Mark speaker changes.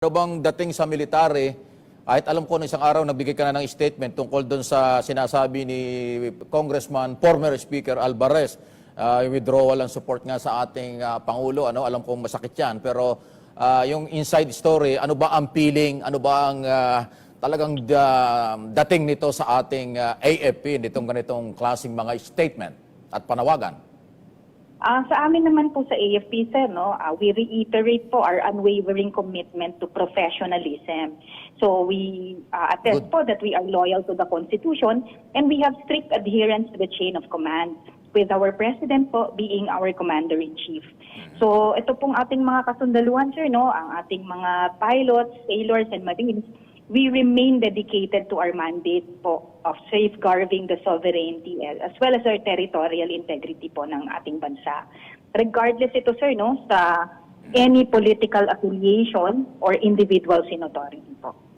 Speaker 1: Ano bang dating sa military, kahit alam ko na isang araw nagbigay ka na ng statement tungkol doon sa sinasabi ni Congressman, former Speaker Alvarez, yung withdrawal ng support nga sa ating ah, Pangulo. Ano, alam kong masakit yan. Pero ah, yung inside story, ano ba ang feeling, ano ba ang ah, talagang ah, dating nito sa ating ah, AFP, nitong ganitong klaseng mga statement at panawagan?
Speaker 2: Ah, sa amin naman po sa AFP, sir, no, ah, we reiterate po our unwavering commitment to professionalism. So we ah, attest
Speaker 1: Good.
Speaker 2: po that we are loyal to the Constitution and we have strict adherence to the chain of command with our President po being our Commander-in-Chief. So ito pong ating mga kasundaluhan, sir, no, ang ating mga pilots, sailors, and marines, we remain dedicated to our mandate po of safeguarding the sovereignty eh, as well as our territorial integrity po ng ating bansa. Regardless ito sir no sa any political affiliation or individual authority po.